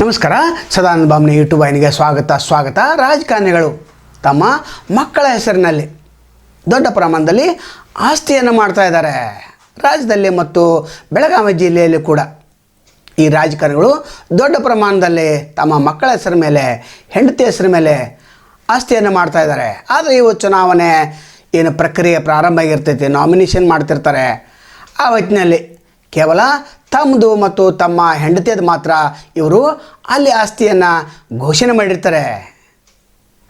ನಮಸ್ಕಾರ. ಸದಾನಂದ ಯೂಟ್ಯೂಬ್ ವಾಹಿನಿಗೆ ಸ್ವಾಗತ ಸ್ವಾಗತ. ರಾಜಕಾರಣಿಗಳು ತಮ್ಮ ಮಕ್ಕಳ ಹೆಸರಿನಲ್ಲಿ ದೊಡ್ಡ ಪ್ರಮಾಣದಲ್ಲಿ ಆಸ್ತಿಯನ್ನು ಮಾಡ್ತಾ ಇದ್ದಾರೆ. ರಾಜ್ಯದಲ್ಲಿ ಮತ್ತು ಬೆಳಗಾವಿ ಜಿಲ್ಲೆಯಲ್ಲಿ ಕೂಡ ಈ ರಾಜಕಾರಣಿಗಳು ದೊಡ್ಡ ಪ್ರಮಾಣದಲ್ಲಿ ತಮ್ಮ ಮಕ್ಕಳ ಹೆಸರ ಮೇಲೆ, ಹೆಂಡತಿ ಹೆಸರ ಮೇಲೆ ಆಸ್ತಿಯನ್ನು ಮಾಡ್ತಾ ಇದ್ದಾರೆ. ಆದರೆ ಇವು ಚುನಾವಣೆ ಏನು ಪ್ರಕ್ರಿಯೆ ಪ್ರಾರಂಭ ಆಗಿರ್ತೈತಿ ನಾಮಿನೇಷನ್ ಮಾಡ್ತಿರ್ತಾರೆ. ಆ ಹೊತ್ತಿನಲ್ಲಿ ಕೇವಲ ತಮ್ಮದು ಮತ್ತು ತಮ್ಮ ಹೆಂಡತಿಯದು ಮಾತ್ರ ಇವರು ಅಲ್ಲಿ ಆಸ್ತಿಯನ್ನು ಘೋಷಣೆ ಮಾಡಿರ್ತಾರೆ.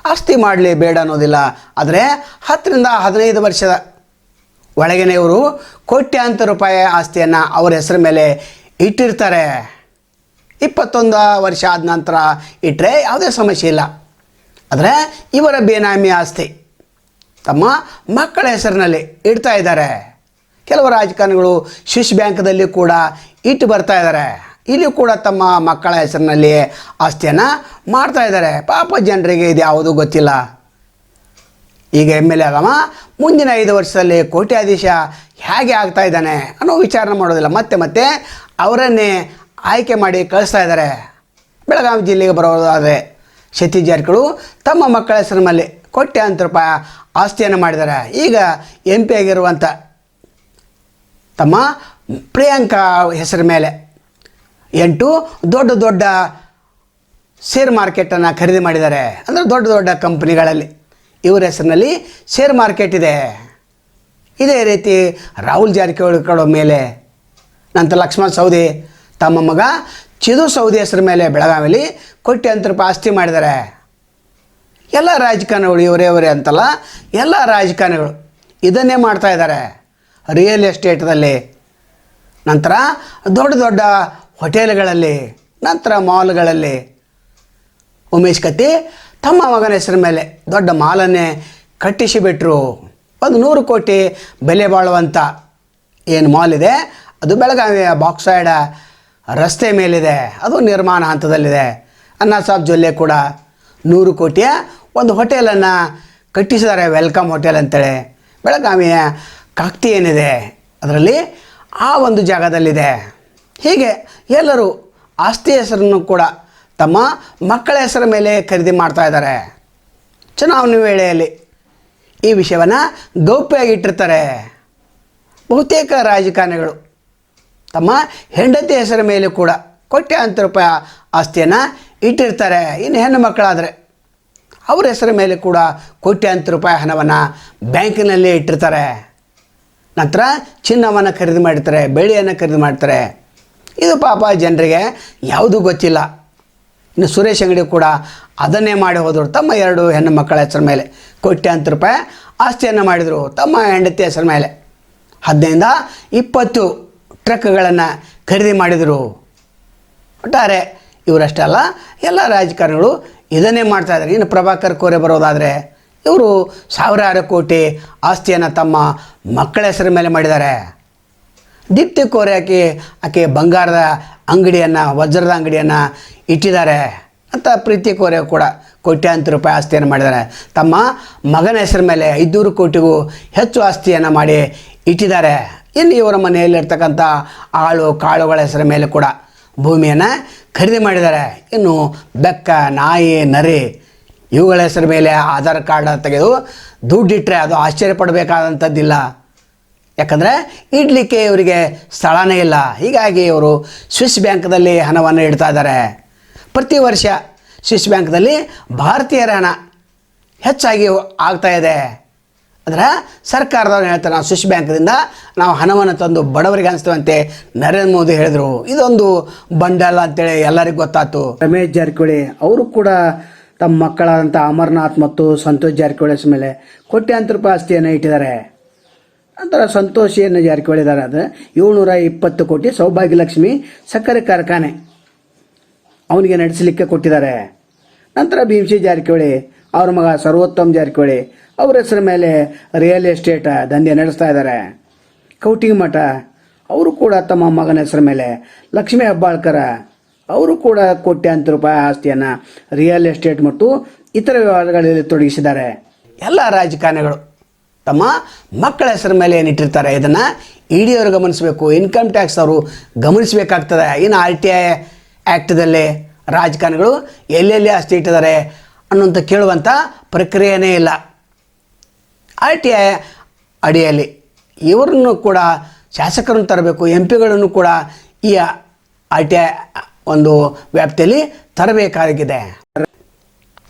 ಆಸ್ತಿ ಮಾಡಲಿ ಬೇಡ ಅನ್ನೋದಿಲ್ಲ. ಆದರೆ ಹತ್ತರಿಂದ ಹದಿನೈದು ವರ್ಷದ ಒಳಗೇನೆ ಇವರು ಕೋಟ್ಯಾಂತರ ರೂಪಾಯಿ ಆಸ್ತಿಯನ್ನು ಅವರ ಹೆಸರ ಮೇಲೆ ಇಟ್ಟಿರ್ತಾರೆ. ಇಪ್ಪತ್ತೊಂದು ವರ್ಷ ಆದ ನಂತರ ಇಟ್ಟರೆ ಯಾವುದೇ ಸಮಸ್ಯೆ ಇಲ್ಲ. ಆದರೆ ಇವರ ಬೇನಾಮಿ ಆಸ್ತಿ ತಮ್ಮ ಮಕ್ಕಳ ಹೆಸರಿನಲ್ಲಿ ಇಡ್ತಾ ಇದ್ದಾರೆ. ಕೆಲವು ರಾಜಕಾರಣಿಗಳು ಸ್ವಿಸ್ ಬ್ಯಾಂಕ್ದಲ್ಲಿ ಕೂಡ ಇಟ್ಟು ಬರ್ತಾ ಇದ್ದಾರೆ. ಇಲ್ಲಿ ಕೂಡ ತಮ್ಮ ಮಕ್ಕಳ ಹೆಸರಿನಲ್ಲಿ ಆಸ್ತಿಯನ್ನು ಮಾಡ್ತಾ ಇದ್ದಾರೆ. ಪಾಪ ಜನರಿಗೆ ಇದು ಯಾವುದೂ ಗೊತ್ತಿಲ್ಲ. ಈಗ ಎಂ ಎಲ್ ಎ ಮುಂದಿನ ಐದು ವರ್ಷದಲ್ಲಿ ಕೋಟ್ಯಾಧೀಶ ಹೇಗೆ ಆಗ್ತಾ ಇದ್ದಾನೆ ಅನ್ನೋ ವಿಚಾರಣೆ ಮಾಡೋದಿಲ್ಲ. ಮತ್ತೆ ಮತ್ತೆ ಅವರನ್ನೇ ಆಯ್ಕೆ ಮಾಡಿ ಕಳಿಸ್ತಾ ಇದ್ದಾರೆ. ಬೆಳಗಾವಿ ಜಿಲ್ಲೆಗೆ ಬರೋದಾದರೆ ಸತೀಶ್ ಜಾರಕಿಹೊಳಿ ತಮ್ಮ ಮಕ್ಕಳ ಹೆಸರಿನಲ್ಲಿ ಕೋಟ್ಯಾಂತರ ರೂಪಾಯಿ ಆಸ್ತಿಯನ್ನು ಮಾಡಿದ್ದಾರೆ. ಈಗ ಎಂ ಪಿ ಆಗಿರುವಂಥ ತಮ್ಮ ಪ್ರಿಯಾಂಕಾ ಹೆಸರ ಮೇಲೆ. ಎಂಟು, ದೊಡ್ಡ ದೊಡ್ಡ ಶೇರ್ ಮಾರ್ಕೆಟನ್ನು ಖರೀದಿ ಮಾಡಿದ್ದಾರೆ. ಅಂದರೆ ದೊಡ್ಡ ದೊಡ್ಡ ಕಂಪ್ನಿಗಳಲ್ಲಿ. ಇವರ ಹೆಸರಿನಲ್ಲಿ ಶೇರ್ ಮಾರ್ಕೆಟ್ ಇದೆ. ಇದೇ ರೀತಿ ರಾಹುಲ್ ಜಾರಕಿಹೊಳಿ ಕಡೆ ಮೇಲೆ. ನಂತರ ಲಕ್ಷ್ಮಣ್ ಸೌದಿ ತಮ್ಮ ಮಗ ಚಿದು ಸೌದಿ ಹೆಸರ ಮೇಲೆ ಬೆಳಗಾವಿಯಲ್ಲಿ ಕೋಟ್ಯಾಂತರ ರೂಪಾಯಿ ಆಸ್ತಿ ಮಾಡಿದ್ದಾರೆ. ಎಲ್ಲ ರಾಜಕಾರಣಿಗಳು ಇವರೇ ಇವರೇ ಅಂತಲ್ಲ, ಎಲ್ಲ ರಾಜಕಾರಣಿಗಳು ಇದನ್ನೇ ಮಾಡ್ತಾ ಇದ್ದಾರೆ. ರಿಯಲ್ ಎಸ್ಟೇಟ್ದಲ್ಲಿ ನಂತರ ದೊಡ್ಡ ದೊಡ್ಡ ಹೋಟೆಲ್ಗಳಲ್ಲಿ, ನಂತರ ಮಾಲ್ಗಳಲ್ಲಿ. ಉಮೇಶ್ ಕತ್ತಿ ತಮ್ಮ ಮಗನ ಹೆಸರ ಮೇಲೆ ದೊಡ್ಡ ಮಾಲನ್ನೇ ಕಟ್ಟಿಸಿಬಿಟ್ರು. ಒಂದು ನೂರು ಕೋಟಿ ಬೆಲೆ ಬಾಳುವಂಥ ಏನು ಮಾಲ್ ಇದೆ, ಅದು ಬೆಳಗಾವಿಯ ಬಾಕ್ಸೈಡ ರಸ್ತೆ ಮೇಲಿದೆ, ಅದು ನಿರ್ಮಾಣ ಹಂತದಲ್ಲಿದೆ. ಅನ್ನ ಸಾಬ್ ಜೊಲ್ಲೆ ಕೂಡ ನೂರು ಕೋಟಿಯ ಒಂದು ಹೋಟೆಲನ್ನು ಕಟ್ಟಿಸಿದ್ದಾರೆ, ವೆಲ್ಕಮ್ ಹೋಟೆಲ್ ಅಂತೇಳಿ. ಬೆಳಗಾವಿಯ ಕಾಕ್ತಿ ಏನಿದೆ ಅದರಲ್ಲಿ ಆ ಒಂದು ಜಾಗದಲ್ಲಿದೆ. ಹೀಗೆ ಎಲ್ಲರೂ ಆಸ್ತಿ ಹೆಸರನ್ನು ಕೂಡ ತಮ್ಮ ಮಕ್ಕಳ ಹೆಸರ ಮೇಲೆ ಖರೀದಿ ಮಾಡ್ತಾ ಇದ್ದಾರೆ. ಚುನಾವಣೆ ವೇಳೆಯಲ್ಲಿ ಈ ವಿಷಯವನ್ನು ಗೌಪ್ಯವಾಗಿ ಇಟ್ಟಿರ್ತಾರೆ. ಬಹುತೇಕ ರಾಜಕಾರಣಿಗಳು ತಮ್ಮ ಹೆಂಡತಿ ಹೆಸರ ಮೇಲೆ ಕೂಡ ಕೋಟ್ಯಾಂತರ ರೂಪಾಯಿ ಆಸ್ತಿಯನ್ನು ಇಟ್ಟಿರ್ತಾರೆ. ಇನ್ನು ಹೆಣ್ಣು ಮಕ್ಕಳಾದರೆ ಅವ್ರ ಹೆಸರ ಮೇಲೆ ಕೂಡ ಕೋಟ್ಯಾಂತರ ರೂಪಾಯಿ ಹಣವನ್ನು ಬ್ಯಾಂಕಿನಲ್ಲಿ ಇಟ್ಟಿರ್ತಾರೆ. ನಂತರ ಚಿನ್ನವನ್ನು ಖರೀದಿ ಮಾಡ್ತಾರೆ ಬೆಳ್ಳಿಯನ್ನು ಖರೀದಿ ಮಾಡ್ತಾರೆ. ಇದು ಪಾಪ ಜನರಿಗೆ ಯಾವುದೂ ಗೊತ್ತಿಲ್ಲ. ಇನ್ನು ಸುರೇಶ್ ಅಂಗಡಿ ಕೂಡ ಅದನ್ನೇ ಮಾಡಿ ಹೋದರು. ತಮ್ಮ ಎರಡು ಹೆಣ್ಣು ಮಕ್ಕಳ ಹೆಸರ ಮೇಲೆ ಕೋಟ್ಯಾಂತರ ರೂಪಾಯಿ ಆಸ್ತಿಯನ್ನು ಮಾಡಿದರು ತಮ್ಮ ಹೆಂಡತಿ ಹೆಸರ ಮೇಲೆ. ಹದಿನೈದ ಇಪ್ಪತ್ತು ಟ್ರಕ್ಗಳನ್ನು ಖರೀದಿ ಮಾಡಿದರು. ಒಟ್ಟಾರೆ ಇವರಷ್ಟೇ ಅಲ್ಲ, ಎಲ್ಲ ರಾಜಕಾರಣಿಗಳು ಇದನ್ನೇ ಮಾಡ್ತಾ ಇದ್ದಾರೆ. ಇನ್ನು ಪ್ರಭಾಕರ್ ಕೋರೆ ಬರೋದಾದರೆ ಇವರು ಸಾವಿರಾರು ಕೋಟಿ ಆಸ್ತಿಯನ್ನು ತಮ್ಮ ಮಕ್ಕಳ ಹೆಸರ ಮೇಲೆ ಮಾಡಿದ್ದಾರೆ. ದೀಪ್ತಿ ಕೋರೆ ಆಕೆ ಆಕೆ ಬಂಗಾರದ ಅಂಗಡಿಯನ್ನು, ವಜ್ರದ ಅಂಗಡಿಯನ್ನು ಇಟ್ಟಿದ್ದಾರೆ ಅಂತ ಪ್ರೀತಿ ಕೋರೆ ಕೂಡ ಕೋಟ್ಯಾಂತರ ರೂಪಾಯಿ ಆಸ್ತಿಯನ್ನು ಮಾಡಿದ್ದಾರೆ. ತಮ್ಮ ಮಗನ ಹೆಸರ ಮೇಲೆ ಐದುನೂರು ಕೋಟಿಗೂ ಹೆಚ್ಚು ಆಸ್ತಿಯನ್ನು ಮಾಡಿ ಇಟ್ಟಿದ್ದಾರೆ. ಇನ್ನು ಇವರ ಮನೆಯಲ್ಲಿರ್ತಕ್ಕಂಥ ಆಳು, ಕಾಳುಗಳ ಹೆಸರ ಮೇಲೆ ಕೂಡ ಭೂಮಿಯನ್ನು ಖರೀದಿ ಮಾಡಿದ್ದಾರೆ. ಇನ್ನು ಬೆಕ್ಕ, ನಾಯಿ, ನರಿ ಇವುಗಳ ಹೆಸರು ಮೇಲೆ ಆಧಾರ್ ಕಾರ್ಡ್ ತೆಗೆದು ದುಡ್ಡಿಟ್ಟರೆ ಅದು ಆಶ್ಚರ್ಯಪಡಬೇಕಾದಂಥದ್ದಿಲ್ಲ ಯಾಕಂದರೆ ಇಡಲಿಕ್ಕೆ ಇವರಿಗೆ ಸ್ಥಳನೇ ಇಲ್ಲ. ಹೀಗಾಗಿ ಇವರು ಸ್ವಿಸ್ ಬ್ಯಾಂಕ್ದಲ್ಲಿ ಹಣವನ್ನು ಇಡ್ತಾ ಇದ್ದಾರೆ. ಪ್ರತಿ ವರ್ಷ ಸ್ವಿಸ್ ಬ್ಯಾಂಕ್ದಲ್ಲಿ ಭಾರತೀಯರ ಹಣ ಹೆಚ್ಚಾಗಿ ಆಗ್ತಾ ಇದೆ. ಅಂದ್ರೆ ಸರ್ಕಾರದವ್ರು ಹೇಳ್ತಾರೆ, ನಾವು ಸ್ವಿಸ್ ಬ್ಯಾಂಕ್ದಿಂದ ನಾವು ಹಣವನ್ನು ತಂದು ಬಡವರಿಗೆ ಹಂಚ್ತೀವಂತೆ ನರೇಂದ್ರ ಮೋದಿ ಹೇಳಿದರು. ಇದೊಂದು ಬಂಡಲ್ ಅಂತೇಳಿ ಎಲ್ಲರಿಗೂ ಗೊತ್ತಾಯ್ತು. ರಮೇಶ್ ಜಾರಕಿಹೊಳಿ, ಅವರು ಕೂಡ ತಮ್ಮ ಮಕ್ಕಳಾದಂಥ ಅಮರ್ನಾಥ್ ಮತ್ತು ಸಂತೋಷ್ ಜಾರಕಿಹೊಳಿ ಮೇಲೆ ಕೋಟ್ಯಾಂತರ ರೂಪಾಯಿ ಆಸ್ತಿಯನ್ನು ಇಟ್ಟಿದ್ದಾರೆ. ನಂತರ ಸಂತೋಷ್ ಏನು ಜಾರಕಿಹೊಳಿ ಇದ್ದಾರೆ. ಅದು ಏಳ್ನೂರ ಇಪ್ಪತ್ತು ಕೋಟಿ ಸೌಭಾಗ್ಯಲಕ್ಷ್ಮಿ ಸಕ್ಕರೆ ಕಾರ್ಖಾನೆ ಅವನಿಗೆ ನಡೆಸಲಿಕ್ಕೆ ಕೊಟ್ಟಿದ್ದಾರೆ. ನಂತರ ಭೀಮಸಿ ಜಾರಕಿಹೊಳಿ, ಅವ್ರ ಮಗ ಸರ್ವೋತ್ತಮ್ ಜಾರಕಿಹೊಳಿ ಅವ್ರ ಹೆಸರ ಮೇಲೆ ರಿಯಲ್ ಎಸ್ಟೇಟ್ ದಂಧೆ ನಡೆಸ್ತಾ ಇದ್ದಾರೆ. ಕೌಟಿಂಗ್ ಮಠ, ಅವರು ಕೂಡ ತಮ್ಮ ಮಗನ ಹೆಸರ ಮೇಲೆ ಲಕ್ಷ್ಮೀ ಹೆಬ್ಬಾಳ್ಕರ ಅವರು ಕೂಡ ಕೋಟ್ಯಾಂತರ ರೂಪಾಯಿ ಆಸ್ತಿಯನ್ನು ರಿಯಲ್ ಎಸ್ಟೇಟ್ ಮತ್ತು ಇತರ ವ್ಯವಹಾರಗಳಲ್ಲಿ ತೊಡಗಿಸಿದ್ದಾರೆ. ಎಲ್ಲ ರಾಜಕಾರಣಿಗಳು ತಮ್ಮ ಮಕ್ಕಳ ಹೆಸರ ಮೇಲೆ ಏನಿಟ್ಟಿರ್ತಾರೆ ಇದನ್ನು ಇ ಡಿಯವರು ಗಮನಿಸಬೇಕು. ಇನ್ಕಮ್ ಟ್ಯಾಕ್ಸ್ ಅವರು ಗಮನಿಸಬೇಕಾಗ್ತದೆ. ಇನ್ನು ಆರ್ ಟಿ ಐ ಆ್ಯಕ್ಟ್ದಲ್ಲಿ ರಾಜಕಾರಣಿಗಳು ಎಲ್ಲೆಲ್ಲಿ ಆಸ್ತಿ ಇಟ್ಟಿದ್ದಾರೆ ಅನ್ನುವಂಥ ಕೇಳುವಂಥ ಪ್ರಕ್ರಿಯೆನೇ ಇಲ್ಲ. ಆರ್ ಟಿ ಐ ಅಡಿಯಲ್ಲಿ ಇವರನ್ನು ಕೂಡ ಶಾಸಕರನ್ನು ತರಬೇಕು ಎಂ ಪಿಗಳನ್ನು ಕೂಡ ಈ ಆರ್ ಟಿ ಐ ಒಂದು ವ್ಯಾಪ್ತಿಯಲ್ಲಿ ತರಬೇಕಾಗಿದೆ.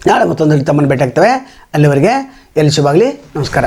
ನಾಳೆ ಮತ್ತೊಂದು ತಮ್ಮನ್ನು ಭೇಟಿಯಾಗ್ತವೆ. ಅಲ್ಲಿವರೆಗೆ ಎಲ್ಲಿ ಶುಭಾಗಲಿ ನಮಸ್ಕಾರ.